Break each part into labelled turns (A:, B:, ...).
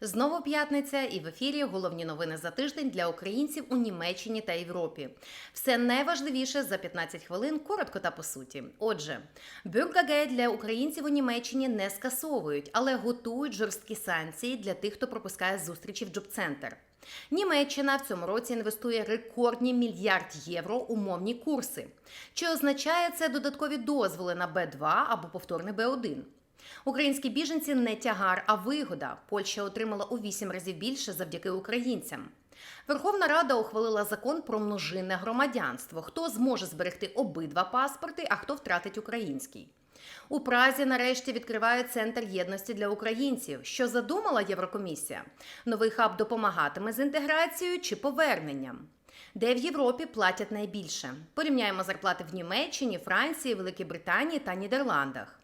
A: Знову п'ятниця і в ефірі головні новини за тиждень для українців у Німеччині та Європі. Все найважливіше за 15 хвилин, коротко та по суті. Отже, бюргагейт для українців у Німеччині не скасовують, але готують жорсткі санкції для тих, хто пропускає зустрічі в джоб-центр. Німеччина в цьому році інвестує рекордні мільярд євро у мовні курси. Чи означає це додаткові дозволи на Б2 або повторний Б1? Українські біженці не тягар, а вигода. Польща отримала у вісім разів більше завдяки українцям. Верховна Рада ухвалила закон про множинне громадянство. Хто зможе зберегти обидва паспорти, а хто втратить український. У Празі нарешті відкривають центр єдності для українців. Що задумала Єврокомісія? Новий хаб допомагатиме з інтеграцією чи поверненням? Де в Європі платять найбільше? Порівняємо зарплати в Німеччині, Франції, Великій Британії та Нідерландах.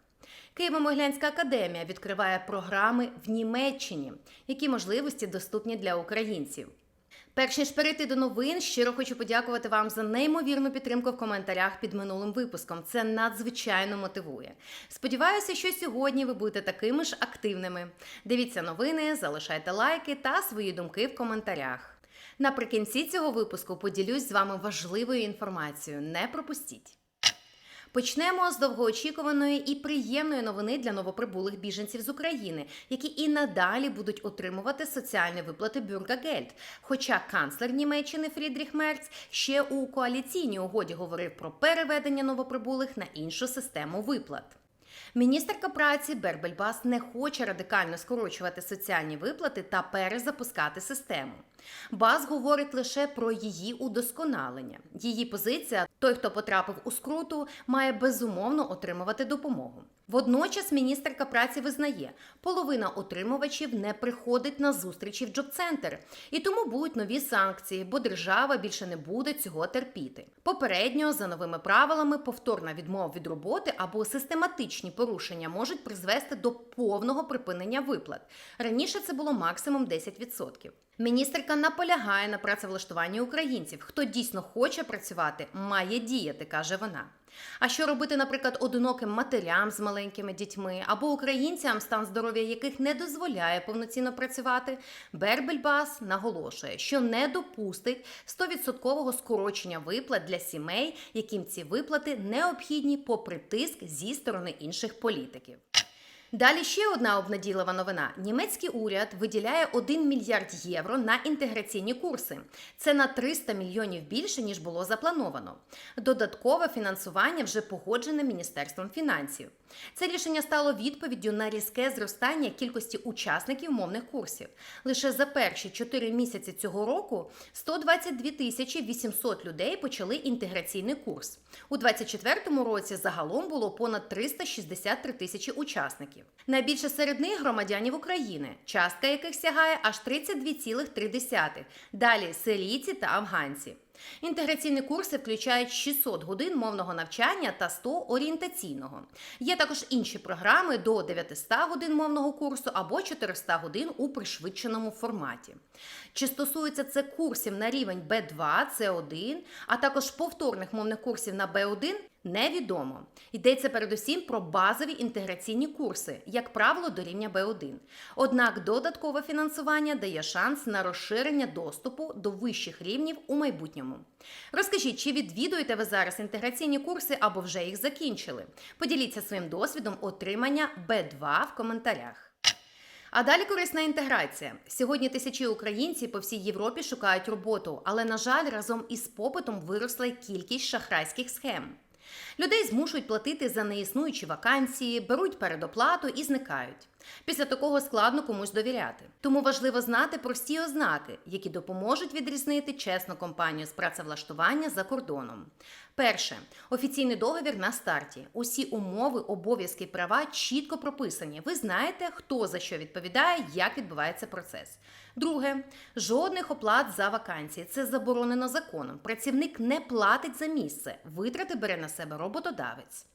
A: Києво-Могилянська академія відкриває програми в Німеччині, які можливості доступні для українців. Перш ніж перейти до новин, щиро хочу подякувати вам за неймовірну підтримку в коментарях під минулим випуском. Це надзвичайно мотивує. Сподіваюся, що сьогодні ви будете такими ж активними. Дивіться новини, залишайте лайки та свої думки в коментарях. Наприкінці цього випуску поділюсь з вами важливою інформацією. Не пропустіть. Почнемо з довгоочікуваної і приємної новини для новоприбулих біженців з України, які і надалі будуть отримувати соціальні виплати Бюргагельд. Хоча канцлер Німеччини Фрідріх Мерц ще у коаліційній угоді говорив про переведення новоприбулих на іншу систему виплат. Міністерка праці Бербельбас не хоче радикально скорочувати соціальні виплати та перезапускати систему. Бас говорить лише про її удосконалення. Її позиція: той, хто потрапив у скруту, має безумовно отримувати допомогу. Водночас міністерка праці визнає, половина отримувачів не приходить на зустрічі в джоб-центр, і тому будуть нові санкції, бо держава більше не буде цього терпіти. Попередньо, за новими правилами, повторна відмова від роботи або систематичні порушення можуть призвести до повного припинення виплат. Раніше це було максимум 10%. Міністерка наполягає на працевлаштуванні українців. Хто дійсно хоче працювати, має діяти, каже вона. А що робити, наприклад, одиноким матерям з маленькими дітьми або українцям, стан здоров'я яких не дозволяє повноцінно працювати? Бербельбас наголошує, що не допустить 100% скорочення виплат для сімей, яким ці виплати необхідні попри тиск зі сторони інших політиків. Далі ще одна обнадійлива новина: німецький уряд виділяє 1 мільярд євро на інтеграційні курси. Це на 300 мільйонів більше ніж було заплановано. Додаткове фінансування вже погоджене міністерством фінансів. Це рішення стало відповіддю на різке зростання кількості учасників мовних курсів. Лише за перші 4 місяці цього року 122 тисячі 800 людей почали інтеграційний курс. У 2024 році загалом було понад 363 тисячі учасників. Найбільше серед них громадянів України, частка яких сягає аж 32,3. Далі сирійці та афганці. Інтеграційні курси включають 600 годин мовного навчання та 100 орієнтаційного. Є також інші програми до 900 годин мовного курсу або 400 годин у пришвидшеному форматі. Чи стосується це курсів на рівень B2, C1, а також повторних мовних курсів на B1, Невідомо. Йдеться передусім про базові інтеграційні курси, як правило, до рівня Б1. Однак додаткове фінансування дає шанс на розширення доступу до вищих рівнів у майбутньому. Розкажіть, чи відвідуєте ви зараз інтеграційні курси або вже їх закінчили? Поділіться своїм досвідом отримання Б2 в коментарях. А далі корисна інтеграція. Сьогодні тисячі українців по всій Європі шукають роботу, але, на жаль, разом із попитом виросла кількість шахрайських схем. Людей змушують платити за неіснуючі вакансії, беруть передоплату і зникають. Після такого складно комусь довіряти. Тому важливо знати прості ознаки, які допоможуть відрізнити чесну компанію з працевлаштування за кордоном. Перше офіційний договір на старті. Усі умови, обов'язки, права чітко прописані. Ви знаєте, хто за що відповідає, як відбувається процес. Друге, жодних оплат за вакансії. Це заборонено законом. Працівник не платить за місце. Витрати бере на себе роботодавець.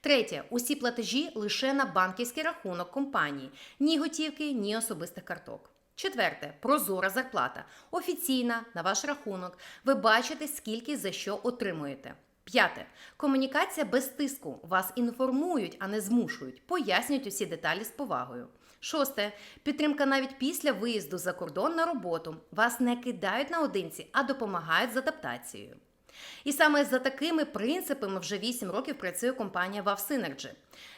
A: Третє, усі платежі лише на банківський рахунок компанії, ні готівки, ні особистих карток. Четверте, прозора зарплата. Офіційна на ваш рахунок. Ви бачите, скільки за що отримуєте. П'яте. Комунікація без тиску. Вас інформують, а не змушують. Пояснюють усі деталі з повагою. Шосте підтримка навіть після виїзду за кордон на роботу. Вас не кидають наодинці, а допомагають з адаптацією. І саме за такими принципами вже 8 років працює компанія Synergy.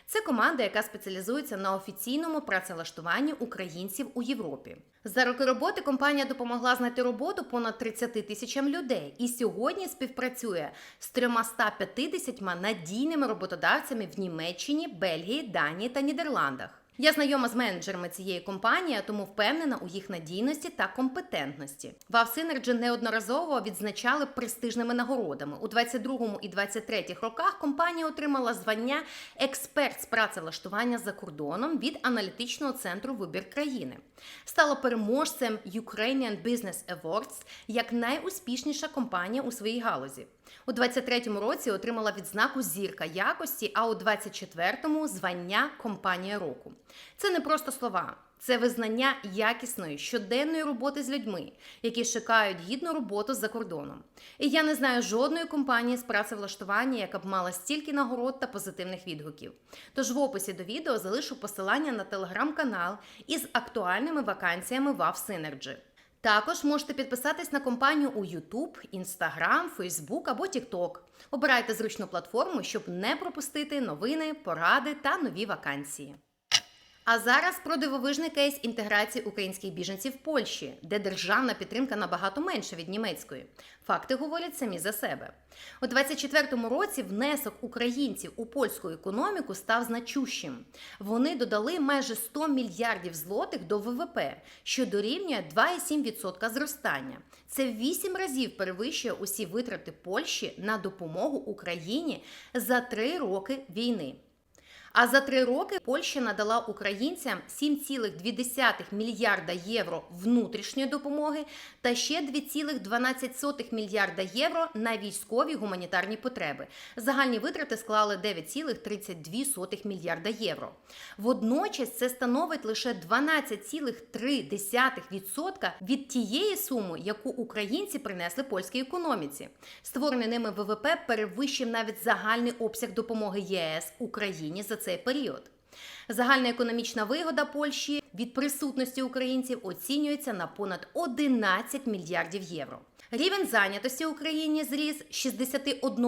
A: Це команда, яка спеціалізується на офіційному працевлаштуванні українців у Європі. За роки роботи компанія допомогла знайти роботу понад 30 тисячам людей і сьогодні співпрацює з 350 надійними роботодавцями в Німеччині, Бельгії, Данії та Нідерландах. Я знайома з менеджерами цієї компанії, тому впевнена у їх надійності та компетентності. WAV Synergy неодноразово відзначали престижними нагородами. У 22 і 23 роках компанія отримала звання експерт з працевлаштування за кордоном від аналітичного центру Вибір країни. Стала переможцем Ukrainian Business Awards як найуспішніша компанія у своїй галузі. У 23-му році отримала відзнаку зірка якості, а у 24-му звання компанія року. Це не просто слова. Це визнання якісної щоденної роботи з людьми, які шукають гідну роботу за кордоном. І я не знаю жодної компанії з працевлаштування, яка б мала стільки нагород та позитивних відгуків. Тож в описі до відео залишу посилання на телеграм-канал із актуальними вакансіями WAV Synergy. Також можете підписатись на компанію у YouTube, Instagram, Facebook або TikTok. Обирайте зручну платформу, щоб не пропустити новини, поради та нові вакансії. А зараз про дивовижний кейс інтеграції українських біженців в Польщі, де державна підтримка набагато менша від німецької. Факти говорять самі за себе. У 24-му році внесок українців у польську економіку став значущим. Вони додали майже 100 мільярдів злотих до ВВП, що дорівнює 2,7% зростання. Це в 8 разів перевищує усі витрати Польщі на допомогу Україні за 3 роки війни. А за три роки Польща надала українцям 7,2 мільярда євро внутрішньої допомоги та ще 2,12 мільярда євро на військові гуманітарні потреби. Загальні витрати склали 9,32 мільярда євро. Водночас це становить лише 12,3% від тієї суми, яку українці принесли польській економіці. Створений ними ВВП перевищив навіть загальний обсяг допомоги ЄС Україні за цей період. Загальна економічна вигода Польщі від присутності українців оцінюється на понад 11 мільярдів євро. Рівень зайнятості в Україні зріс з 61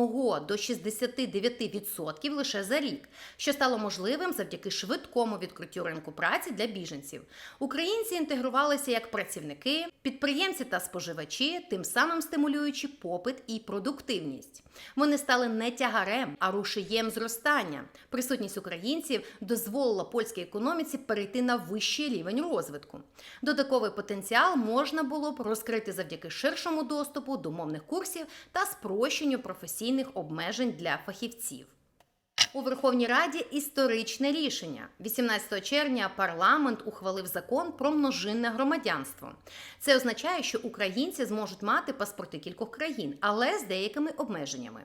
A: до 69% лише за рік, що стало можливим завдяки швидкому відкриттю ринку праці для біженців. Українці інтегрувалися як працівники, підприємці та споживачі, тим самим стимулюючи попит і продуктивність. Вони стали не тягарем, а рушієм зростання. Присутність українців дозволила польській економіці перейти на вищий рівень розвитку. Додатковий потенціал можна було б розкрити завдяки ширшому доступу до мовних курсів та спрощенню професійних обмежень для фахівців. У Верховній Раді історичне рішення. 18 червня парламент ухвалив закон про множинне громадянство. Це означає, що українці зможуть мати паспорти кількох країн, але з деякими обмеженнями.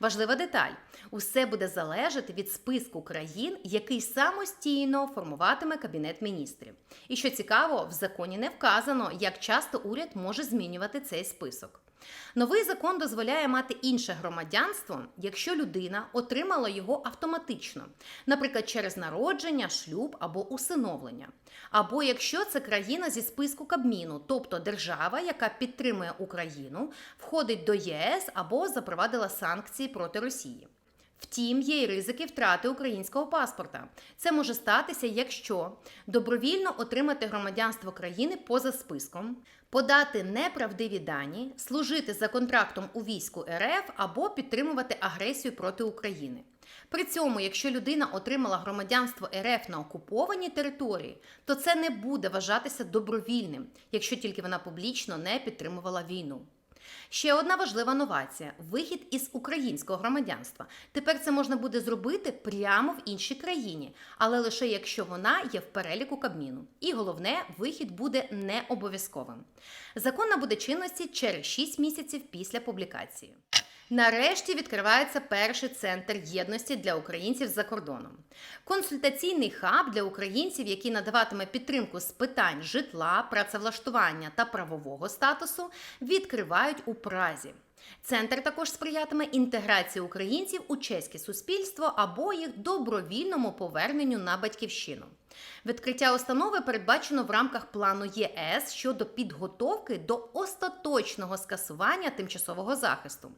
A: Важлива деталь: усе буде залежати від списку країн, який самостійно формуватиме кабінет міністрів. І що цікаво, в законі не вказано, як часто уряд може змінювати цей список. Новий закон дозволяє мати інше громадянство, якщо людина отримала його автоматично, наприклад, через народження, шлюб або усиновлення, або якщо це країна зі списку Кабміну, тобто держава, яка підтримує Україну, входить до ЄС або запровадила санкції проти Росії. Втім, є й ризики втрати українського паспорта. Це може статися, якщо добровільно отримати громадянство країни поза списком, подати неправдиві дані, служити за контрактом у війську РФ або підтримувати агресію проти України. При цьому, якщо людина отримала громадянство РФ на окупованій території, то це не буде вважатися добровільним, якщо тільки вона публічно не підтримувала війну. Ще одна важлива новація вихід із українського громадянства. Тепер це можна буде зробити прямо в іншій країні, але лише якщо вона є в переліку Кабміну. І головне, вихід буде не обов'язковим. Закон набуде чинності через 6 місяців після публікації. Нарешті відкривається перший центр єдності для українців за кордоном. Консультаційний хаб для українців, який надаватиме підтримку з питань житла, працевлаштування та правового статусу, відкривають у Празі. Центр також сприятиме інтеграції українців у чеське суспільство або їх добровільному поверненню на батьківщину. Відкриття установи передбачено в рамках плану ЄС щодо підготовки до остаточного скасування тимчасового захисту.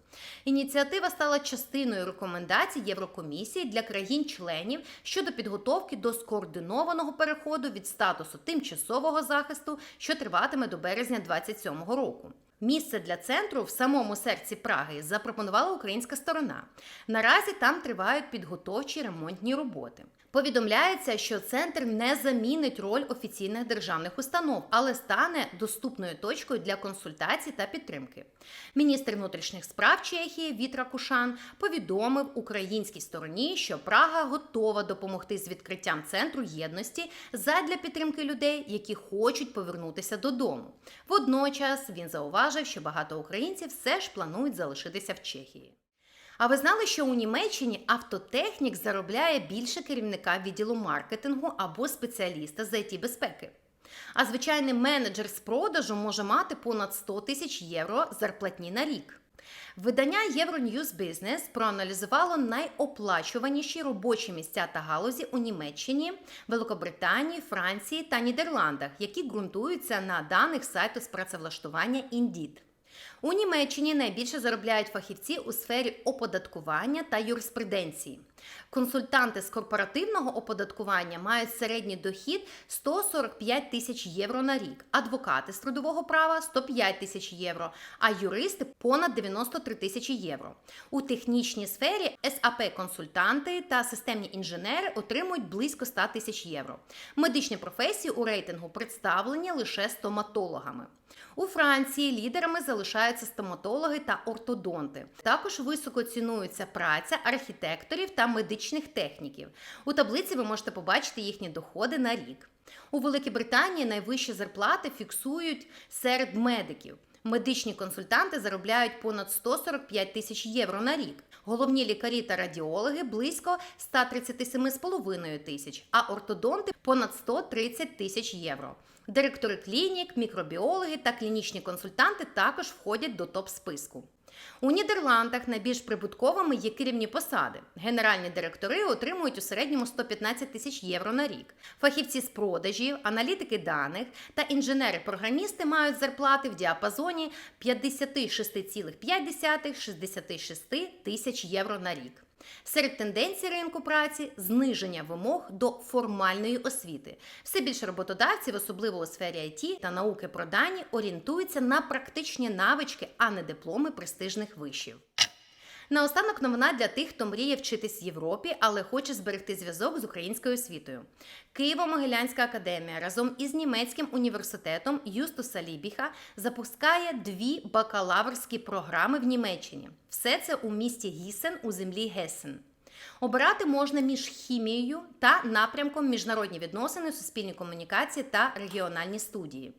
A: Ініціатива стала частиною рекомендацій Єврокомісії для країн-членів щодо підготовки до скоординованого переходу від статусу тимчасового захисту, що триватиме до березня 2027 року. Місце для центру в самому серці Праги запропонувала українська сторона. Наразі там тривають підготовчі ремонтні роботи. Повідомляється, що центр не замінить роль офіційних державних установ, але стане доступною точкою для консультацій та підтримки. Міністр внутрішніх справ Чехії Вітра Кушан повідомив українській стороні, що Прага готова допомогти з відкриттям центру єдності задля підтримки людей, які хочуть повернутися додому. Водночас він зауважив, що багато українців все ж планують залишитися в Чехії. А ви знали, що у Німеччині автотехнік заробляє більше керівника відділу маркетингу або спеціаліста з it безпеки? А звичайний менеджер з продажу може мати понад 100 тисяч євро зарплатні на рік. Видання Euronews Business проаналізувало найоплачуваніші робочі місця та галузі у Німеччині, Великобританії, Франції та Нідерландах, які ґрунтуються на даних сайту з працевлаштування Indeed. У Німеччині найбільше заробляють фахівці у сфері оподаткування та юриспруденції. Консультанти з корпоративного оподаткування мають середній дохід 145 тисяч євро на рік, адвокати з трудового права 105 тисяч євро, а юристи понад 93 тисячі євро. У технічній сфері САП-консультанти та системні інженери отримують близько 100 тисяч євро. Медичні професії у рейтингу представлені лише стоматологами. У Франції лідерами залишаються стоматологи та ортодонти. Також високо цінується праця архітекторів та медичних техніків. У таблиці ви можете побачити їхні доходи на рік. У Великій Британії найвищі зарплати фіксують серед медиків. Медичні консультанти заробляють понад 145 тисяч євро на рік. Головні лікарі та радіологи близько 137,5 тисяч, а ортодонти понад 130 тисяч євро. Директори клінік, мікробіологи та клінічні консультанти також входять до топ-списку. У Нідерландах найбільш прибутковими є керівні посади. Генеральні директори отримують у середньому 115 тисяч євро на рік. Фахівці з продажів, аналітики даних та інженери-програмісти мають зарплати в діапазоні 56,5-66 тисяч євро на рік. Серед тенденцій ринку праці зниження вимог до формальної освіти. Все більше роботодавців, особливо у сфері IT та науки про дані, орієнтуються на практичні навички, а не дипломи престижних вишів. Наостанок новина для тих, хто мріє вчитись в Європі, але хоче зберегти зв'язок з українською освітою. Києво-Могилянська академія разом із німецьким університетом Юстуса Лібіха запускає дві бакалаврські програми в Німеччині. Все це у місті Гісен у землі Гесен. Обирати можна між хімією та напрямком міжнародні відносини, суспільні комунікації та регіональні студії.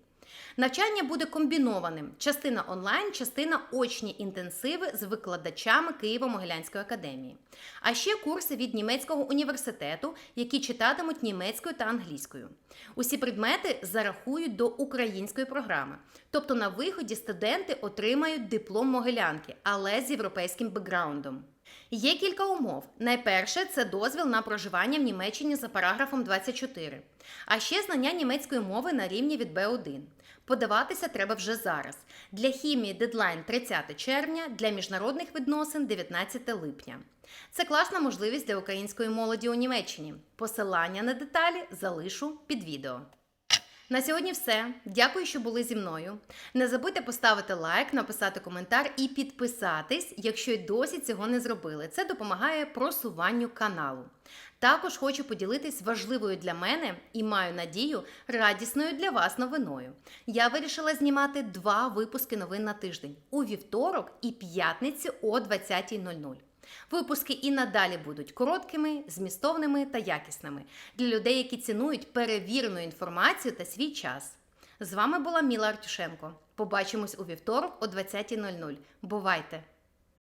A: Навчання буде комбінованим: частина онлайн, частина очні інтенсиви з викладачами Києво-Могилянської академії. А ще курси від німецького університету, які читатимуть німецькою та англійською. Усі предмети зарахують до української програми. Тобто на виході студенти отримають диплом могилянки, але з європейським бекграундом. Є кілька умов. Найперше це дозвіл на проживання в Німеччині за параграфом 24, а ще знання німецької мови на рівні від Б1. Подаватися треба вже зараз. Для хімії дедлайн 30 червня, для міжнародних відносин 19 липня. Це класна можливість для української молоді у Німеччині. Посилання на деталі залишу під відео. На сьогодні все. Дякую, що були зі мною. Не забудьте поставити лайк, написати коментар і підписатись, якщо й досі цього не зробили. Це допомагає просуванню каналу. Також хочу поділитись важливою для мене і маю надію радісною для вас новиною. Я вирішила знімати два випуски новин на тиждень у вівторок і п'ятницю о 20.00. Випуски і надалі будуть короткими, змістовними та якісними для людей, які цінують перевірену інформацію та свій час. З вами була Міла Артюшенко. Побачимось у вівторок о 20.00. Бувайте!